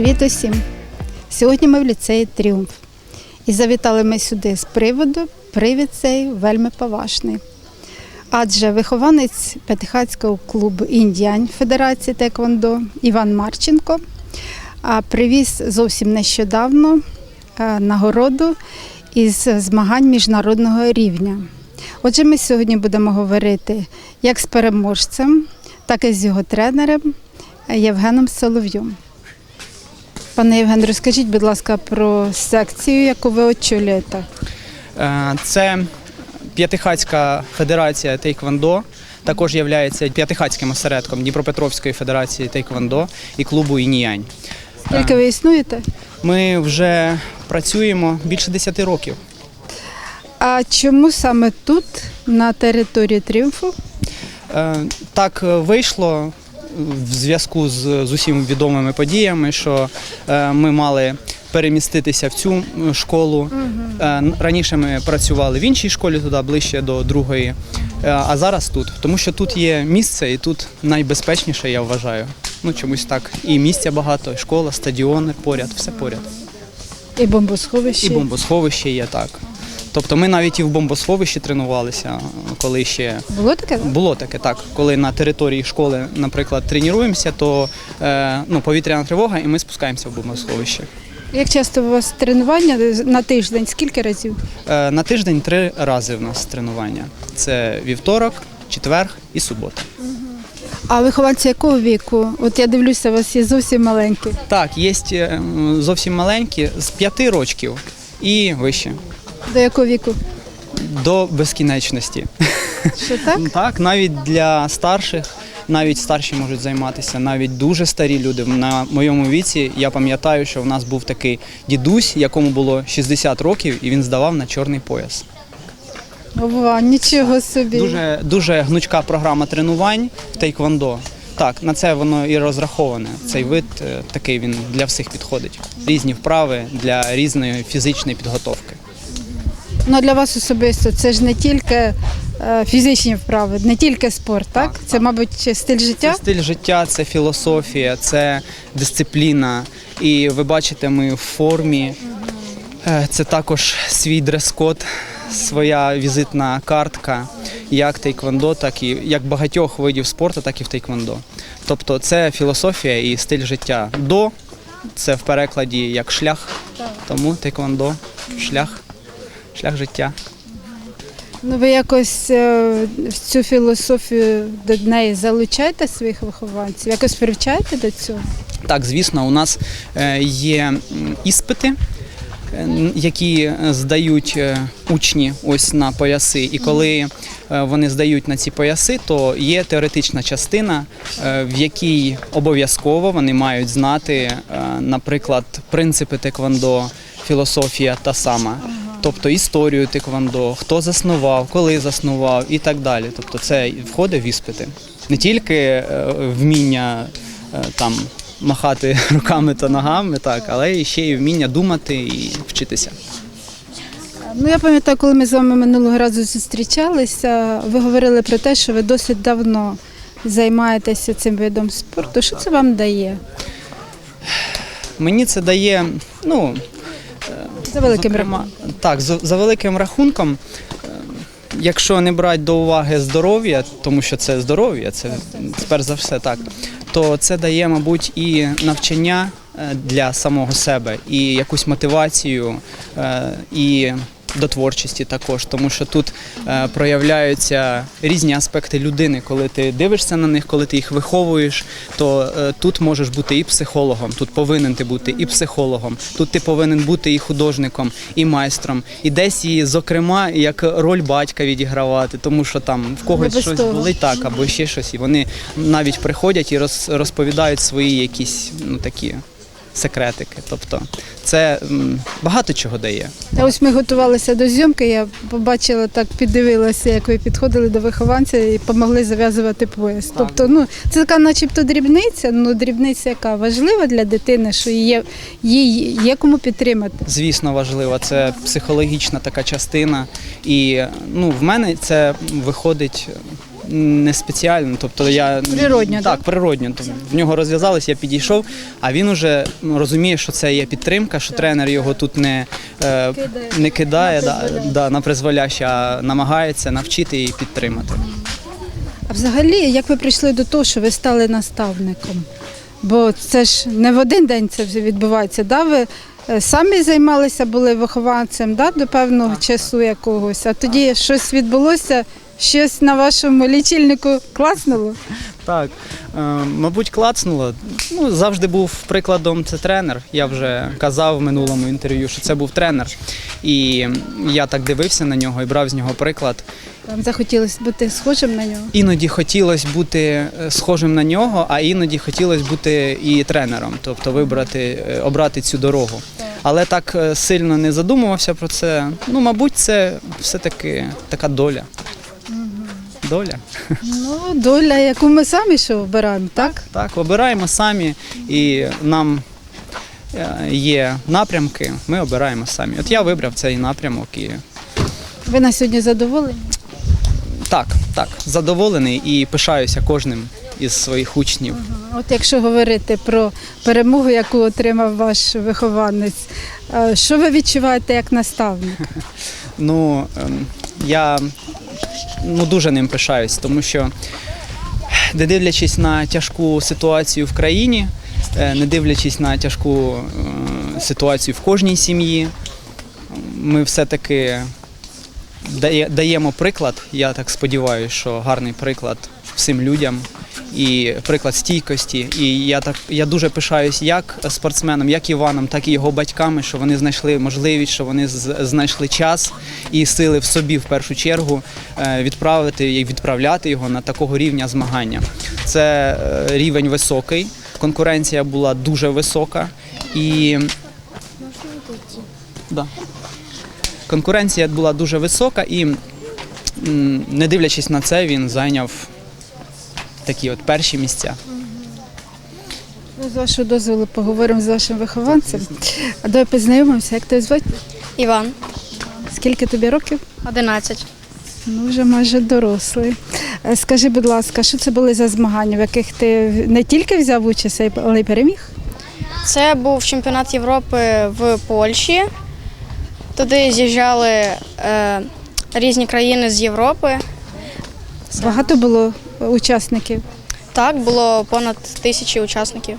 Привіт усім! Сьогодні ми в ліцеї Тріумф. І завітали ми сюди з приводу привід цей вельми поважний. Адже вихованець П'ятихатського клубу Індіань Федерації Теквондо Іван Марченко привіз зовсім нещодавно нагороду із змагань міжнародного рівня. Отже, ми сьогодні будемо говорити як з переможцем, так і з його тренером Євгеном Соловйом. Пане Євген, розкажіть, будь ласка, про секцію, яку ви очолюєте. Е, Це П'ятихатська федерація Тейквондо. Також є П'ятихатським осередком Дніпропетровської федерації Тейквондо і клубу Ініянь. Скільки ви існуєте? Ми вже працюємо більше 10 років. А чому саме тут, на території Тріумфу? Е, Так е, вийшло в зв'язку з, з усім відомими подіями, що е, ми мали переміститися в цю школу. Е, Раніше ми працювали в іншій школі туди ближче до другої, е, а зараз тут, тому що тут є місце і тут найбезпечніше, я вважаю. Ну чомусь так. І місця багато, і школа, стадіони поряд, все поряд. І бомбосховище. І бомбосховище є так. Тобто ми навіть і в бомбосховищі тренувалися, коли ще Було таке? було таке, так. Коли на території школи, наприклад, тренуємося, то е, ну, повітряна тривога, і ми спускаємося в бомбосховище. Як часто у вас тренування на тиждень? Скільки разів? Е, на тиждень три рази в нас тренування: це вівторок, четвер і субота. А вихованці якого віку? От я дивлюся, у вас є зовсім маленькі. Так, є е, зовсім маленькі з п'яти рочків і вище До якого віку? до безкінечності. Що так? Так, навіть для старших, навіть старші можуть займатися, навіть дуже старі люди. На моєму віці я пам'ятаю, що в нас був такий дідусь, якому було 60 років, і він здавав на чорний пояс. Ова, нічого собі. Дуже дуже гнучка програма тренувань в тейквондо. Так, на це воно і розраховане. Цей вид е, такий він для всіх підходить. Різні вправи для різної фізичної підготовки. Ну для вас особисто це ж не тільки е, фізичні вправи, не тільки спорт, так? Так, Це, мабуть, стиль життя. Це стиль життя, це філософія, це дисципліна. І ви бачите, ми в формі. Е, Це також свій дрес-код, своя візитна картка, як тейквондо, так і як багатьох видів спорту, так і в тейквондо. Тобто це філософія і стиль життя. До це в перекладі як шлях, тому тейквондо шлях, шлях життя. Ну ви якось е, в цю філософію до неї залучаєте своїх вихованців, якось привчаєте до цього? Так, звісно, у нас е, є іспити, е, які здають учні ось на пояси. І коли вони здають на ці пояси, то є теоретична частина, в якій обов'язково вони мають знати, наприклад, принципи теквондо, філософія та сама. Тобто історію теквондо, хто заснував, коли заснував і так далі. Тобто це входить в іспити. Не тільки е, вміння е, там махати руками та ногами, так, але ще й вміння думати і вчитися. Ну я пам'ятаю, коли ми з вами минулого разу зустрічалися, ви говорили про те, що ви досить давно займаєтеся цим видом спорту. Що це вам дає? Мені це дає, ну, За великим зокрема, рахунком. так, за, за великим рахунком. е, Якщо не брати до уваги здоров'я, тому що це здоров'я, це перш за все так, то це дає, мабуть, і навчання е, для самого себе, і якусь мотивацію, е, і до творчості також, тому що тут е, проявляються різні аспекти людини. Коли ти дивишся на них, коли ти їх виховуєш, то е, тут можеш бути і психологом, тут повинен ти бути і психологом, тут ти повинен бути і художником, і майстром, і десь і, зокрема, як роль батька відігравати, тому що там в когось щось болить так, або ще щось, і вони навіть приходять і роз, розповідають свої якісь ну такі секретики. Тобто це багато чого дає. Та ось ми готувалися до зйомки. Я побачила так, піддивилася, як ви підходили до вихованця і допомогли зав'язувати пояс. Тобто, ну це така, начебто, дрібниця, ну дрібниця, яка важлива для дитини, що є їй є кому підтримати. Звісно, важливо. Це психологічна така частина. І ну, в мене це виходить не спеціально. Тобто я Природньо, так, природньо. Тобто в нього розв'язались, я підійшов, а він уже ну, розуміє, що це є підтримка, що тренер його тут не, е, не кидає да, да, на призволяще, а намагається навчити і підтримати. А взагалі, як ви прийшли до того, що ви стали наставником? Бо це ж не в один день це вже відбувається. Да? Ви е, самі займалися, були вихованцем да? до певного часу якогось, а тоді щось відбулося, щось на вашому лічильнику класнуло? Так, е, мабуть, клацнуло. Ну, завжди був прикладом це тренер. Я вже казав в минулому інтерв'ю, що це був тренер. І я так дивився на нього і брав з нього приклад. Вам захотілося бути схожим на нього? Іноді хотілося бути е, схожим на нього, а іноді хотілося бути і тренером, тобто вибрати, е, обрати цю дорогу. Але так сильно не задумувався про це. Ну, мабуть, це все-таки така доля. Доля. Ну, доля, яку ми самі що обираємо, так? Так, обираємо самі, і нам е, є напрямки, ми обираємо самі. От я вибрав цей напрямок і Ви на сьогодні задоволені? так, так, задоволений і пишаюся кожним із своїх учнів. От якщо говорити про перемогу, яку отримав ваш вихованець, е, що ви відчуваєте як наставник? Ну, ем, я ну, дуже ним пишаюсь, тому що, не дивлячись на тяжку ситуацію в країні, е, не дивлячись на тяжку е, ситуацію в кожній сім'ї, ми все-таки даємо приклад. Я так сподіваюся, що гарний приклад всім людям. І приклад стійкості. І я так я дуже пишаюсь як спортсменом, як Іваном, так і його батьками, що вони знайшли можливість, що вони знайшли час і сили в собі в першу чергу е, відправити і відправляти його на такого рівня змагання. Це е, рівень високий, конкуренція була дуже висока і да. конкуренція була дуже висока, і не дивлячись на це, він зайняв такі от перші місця. Ну, з вашого дозволу поговоримо з вашим вихованцем. А давай познайомимося, як тебе звати? Іван, Скільки тобі років? 11. Ну, вже майже дорослий. Е, Скажи, будь ласка, що це були за змагання, в яких ти не тільки взяв участь, а й- але й переміг? Це був чемпіонат Європи в Польщі. Туди з'їжджали е, різні країни з Європи. Багато було учасників. Так, було понад тисячі учасників.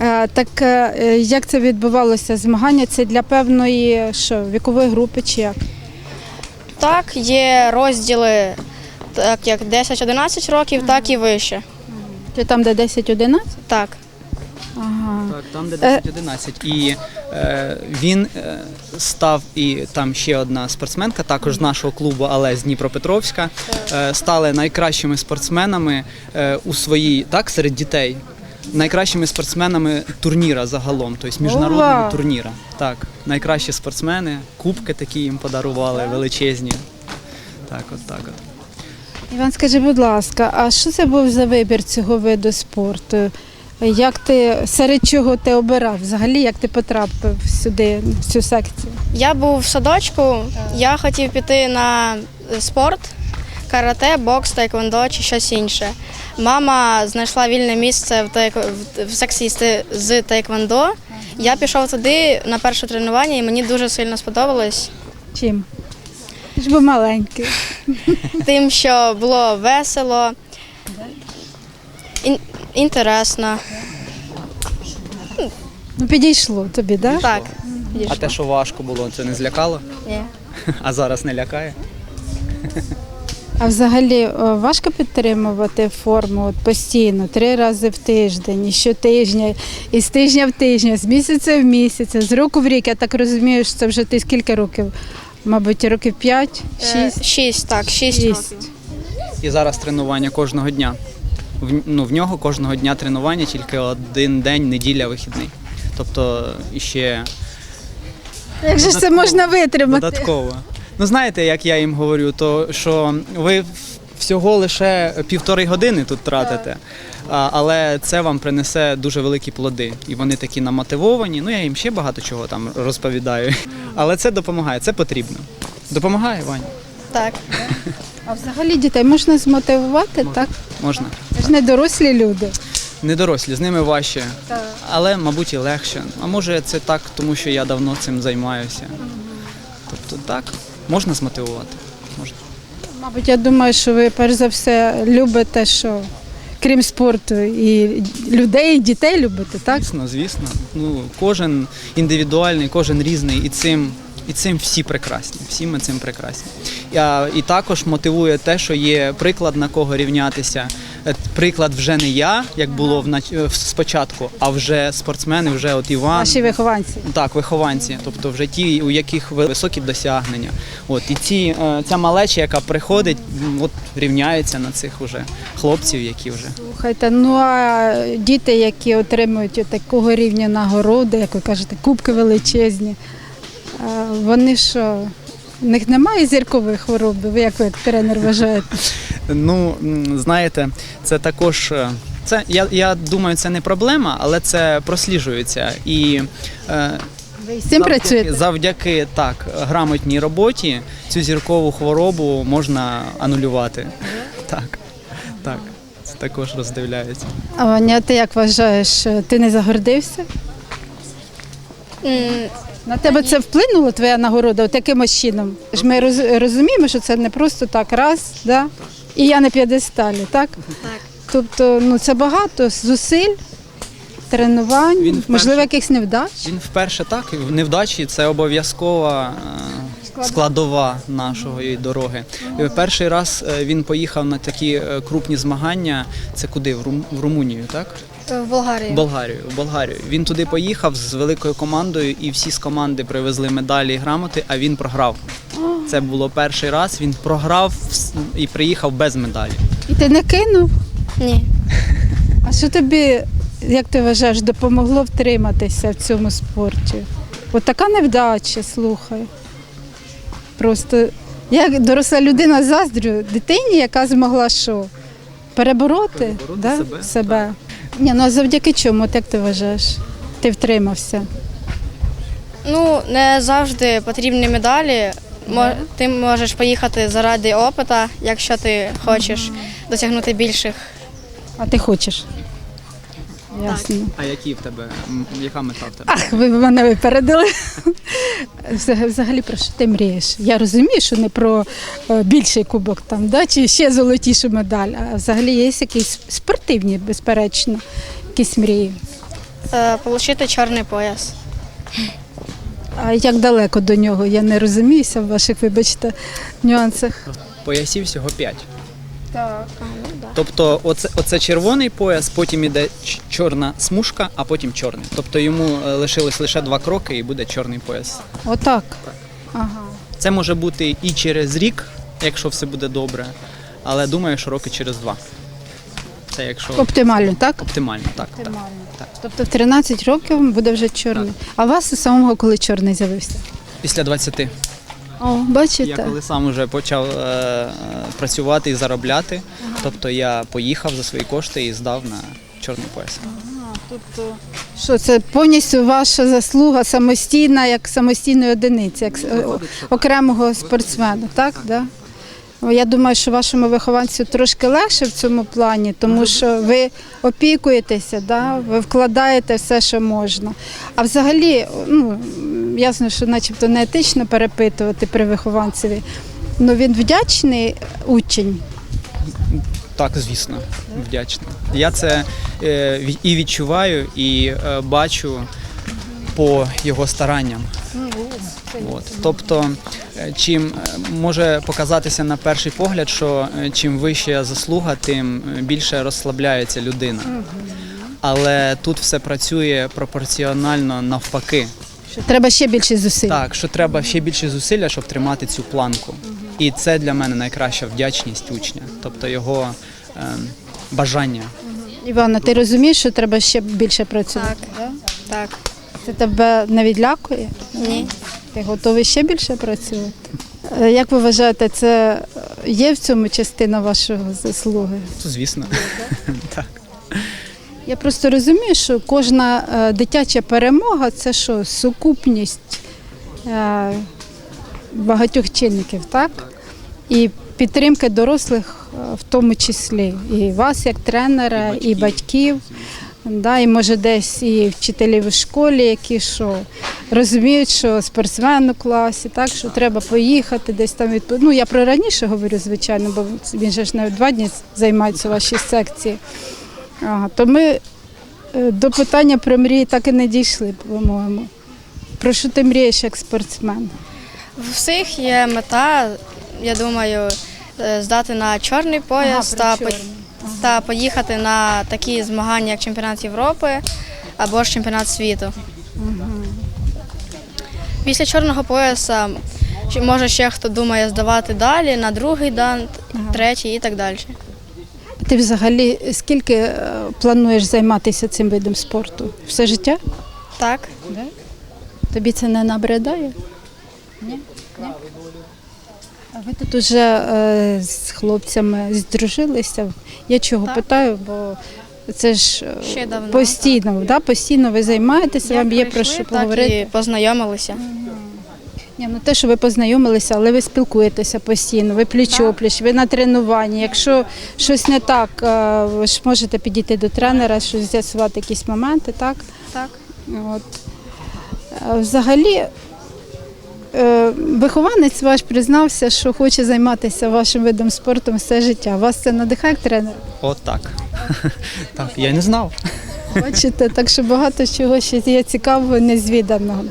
Е, Так е, як це відбувалося? Змагання це для певної що, вікової групи чи як? Так, є розділи, так як 10-11 років, так і вище. Чи там, де 10-11? Так. Ага. Так, там де 10-11. І е, він е, став, і там ще одна спортсменка, також з нашого клубу, але з Дніпропетровська, е, стали найкращими спортсменами е, у своїй, так, серед дітей. Найкращими спортсменами турніра загалом, тобто міжнародного Ова! турніра. Так, найкращі спортсмени, кубки такі їм подарували, величезні. Так, от так от. Іван, скажи, будь ласка, а що це був за вибір цього виду спорту? Як ти серед чого ти обирав? Взагалі, як ти потрапив сюди, в цю секцію? Я був в садочку, я хотів піти на спорт, карате, бокс, тайквондо чи щось інше. Мама знайшла вільне місце в, тайк... в- секції з- тайквондо. Я пішов туди на перше тренування і мені дуже сильно сподобалось. Чим? Ти ж був маленький. Тим, що було весело. Інтересно. Ну, підійшло тобі, так? Да? Так. А те, що важко було, це не злякало, Ні. а зараз не лякає. А взагалі о, важко підтримувати форму от постійно, три рази в тиждень, і щотижня, і з тижня в тижня, з місяця в місяць, з року в рік. Я так розумію, що це вже ти скільки років? Мабуть, років п'ять, Е, шість. Шість, так, шість Шість. років. І зараз тренування кожного дня. В, ну, в нього кожного дня тренування, тільки один день, неділя, вихідний. Тобто іще Як же ж це можна витримати? додатково. Ну знаєте, як я їм говорю, то що ви всього лише півтори години тут тратите, а, але це вам принесе дуже великі плоди. І вони такі намотивовані. Ну я їм ще багато чого там розповідаю. Але це допомагає, це потрібно. Допомагає, Ваня. Так. А взагалі дітей можна змотивувати, так? Можна. Це ж не дорослі люди. Не дорослі, з ними важче, Так. але, мабуть, і легше. А може це так, тому що я давно цим займаюся. Тобто так, можна змотивувати. Можна. Мабуть, я думаю, що ви перш за все любите, що крім спорту, і людей, і дітей любите, так? Звісно, звісно. Ну, кожен індивідуальний, кожен різний, і цим, і цим всі прекрасні. Всі ми цим прекрасні. І також мотивує те, що є приклад на кого рівнятися. Е, Приклад вже не я, як було в е, спочатку, а вже спортсмени, вже от Іван. Наші вихованці. Так, вихованці, тобто вже ті, у яких ви- високі досягнення. От і ці, е, ця малеча, яка приходить, от рівняється на цих уже хлопців, які вже Слухайте, ну а діти, які отримують такого рівня нагороди, як ви кажете, кубки величезні, вони що, в них немає зіркової хвороби? Ви як ви як тренер вважаєте? Ну, знаєте, це також. е, Це я, я думаю, це не проблема, але це просліджується. І е, Ви з цим працюєте? завдяки так грамотній роботі цю зіркову хворобу можна анулювати. Так, так. Це також роздивляється. А Ваня, ти як вважаєш, ти не загордився? На тебе це вплинуло, твоя нагорода, от якимось чином? Ж Ми роз- розуміємо, що це не просто так, раз, да? і я на п'єдесталі, так? Так. Тобто, ну це багато зусиль, тренувань, Він вперше- можливо, якихось невдач. Він вперше так, в невдачі це обов'язкова е, складова нашої дороги. Перший раз е, він поїхав на такі е, крупні змагання. Це куди? В, Рум- в Румунію, так? В Болгарії. В Болгарію. В Болгарію. Він туди поїхав з великою командою, і всі з команди привезли медалі і грамоти, а він програв. Це було перший раз. Він програв і приїхав без медалі. І ти не кинув. Ні. А що тобі, як ти вважаєш, допомогло втриматися в цьому спорті? От така невдача, слухай. Просто я як доросла людина заздрю дитині, яка змогла що? Перебороти, Перебороти да? себе, себе. Ні, ну а завдяки чому, як ти вважаєш? Ти втримався. Ну, не завжди потрібні медалі. Мо- Ти можеш поїхати заради опита, якщо ти хочеш досягнути більших. А ти хочеш? Ясно. А які в тебе? м, Яка мета в тебе? Ах, ви мене випередили. Взаг- Взагалі про що ти мрієш? Я розумію, що не про е, більший кубок там, да, чи ще золотішу медаль, а взагалі є якісь спортивні, безперечно, якісь мрії. Е, Получити чорний пояс. А як далеко до нього? Я не розуміюся в ваших, вибачте, нюансах. Поясів всього п'ять. Так. Тобто, оце, оце червоний пояс, потім іде чорна смужка, а потім чорний. Тобто йому е, лишилось лише два кроки і буде чорний пояс. Отак. Ага. Це може бути і через рік, якщо все буде добре, але думаю, що роки через два. Це якщо Оптимально, так? оптимально, так. так. Так. Тобто в 13 років буде вже чорний. А у вас у самого коли чорний з'явився? Після 20. О, бачите? Я коли сам вже почав е, е, працювати і заробляти, тобто я поїхав за свої кошти і здав на чорний пояс. Тобто, що це повністю ваша заслуга самостійна, як самостійної одиниці, як е, о- окремого спортсмена, так? Да? О, Я думаю, що вашому вихованцю трошки легше в цьому плані, тому що ви опікуєтеся, да? ви вкладаєте все, що можна. А взагалі, ну, ясно, що начебто не етично перепитувати при вихованцеві, але він вдячний учень. Так, звісно, вдячний. Я це е, і відчуваю, і е, бачу по його старанням. От. Тобто, е, чим е, може показатися на перший погляд, що е, чим вища заслуга, тим більше розслабляється людина. Але тут все працює пропорціонально навпаки. Що треба ще більше зусиль. Так, що треба ще більше зусилля, щоб тримати цю планку. І це для мене найкраща вдячність учня, тобто його е, бажання. Івана, ти розумієш, що треба ще більше працювати? Так. Так. Це тебе не відлякує? Ні. Ти готовий ще більше працювати? Е, Як ви вважаєте, це е, є в цьому частина вашого заслуги? Це звісно. так. Я просто розумію, що кожна е, дитяча перемога це що, сукупність е, багатьох чинників, так? І підтримки дорослих, е, в тому числі і вас, як тренера, і батьків. Да, і може десь і вчителів у школі, які що розуміють, що спортсмен у класі, так що треба поїхати десь там відпо... Ну я про раніше говорю, звичайно, бо він же ж не два дні займається у вашій секції. Ага, то ми е, до питання про мрії так і не дійшли, по-моєму. Про що ти мрієш як спортсмен? В всіх є мета, я думаю, е, здати на чорний пояс та, по- та поїхати на такі змагання, як чемпіонат Європи або ж чемпіонат світу. Після чорного пояса може ще хто думає здавати далі на другий дан, третій і так далі. Ти взагалі скільки е, плануєш займатися цим видом спорту? Все життя? Так, Тобі це не набридає? Ні? А ви тут уже е, з хлопцями здружилися? Я чого Так. питаю, бо це ж е, Ще давно, постійно, да? постійно ви займаєтеся, вам є про прийшли, що так поговорити. і познайомилися. Ні, ну те, що ви познайомилися, але ви спілкуєтеся постійно, ви пліч-опліч, ви на тренуванні. Якщо щось не так, е, ви ж можете підійти до тренера, щось з'ясувати якісь моменти, так? Так. От. Е, Взагалі, е, вихованець ваш признався, що хоче займатися вашим видом спорту все життя. Вас це надихає як тренер? От так. Так, я не знав. Бачите, так що багато чого ще є цікавого, незвіданого.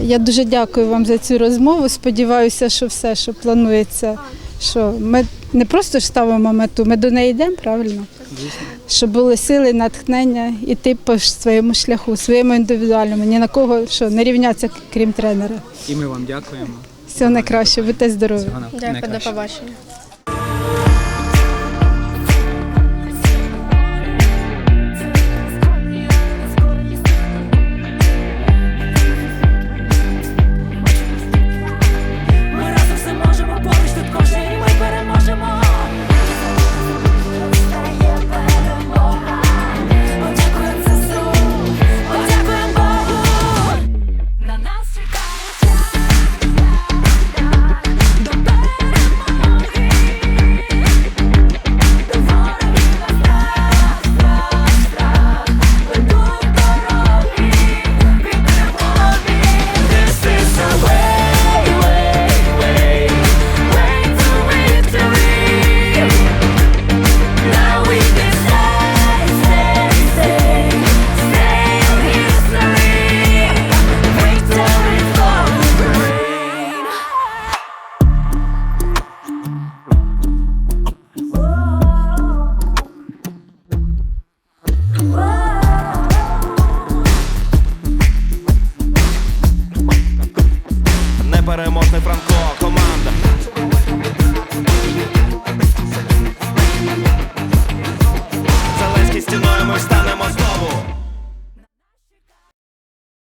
Я дуже дякую вам за цю розмову. Сподіваюся, що все, що планується, що ми не просто ж ставимо мету, ми до неї йдемо, правильно? Щоб були сили, натхнення іти по своєму шляху, своєму індивідуальному, ні на кого що не рівняться, крім тренера. І ми вам дякуємо. Всього найкраще, будьте здорові. Дякую, до побачення.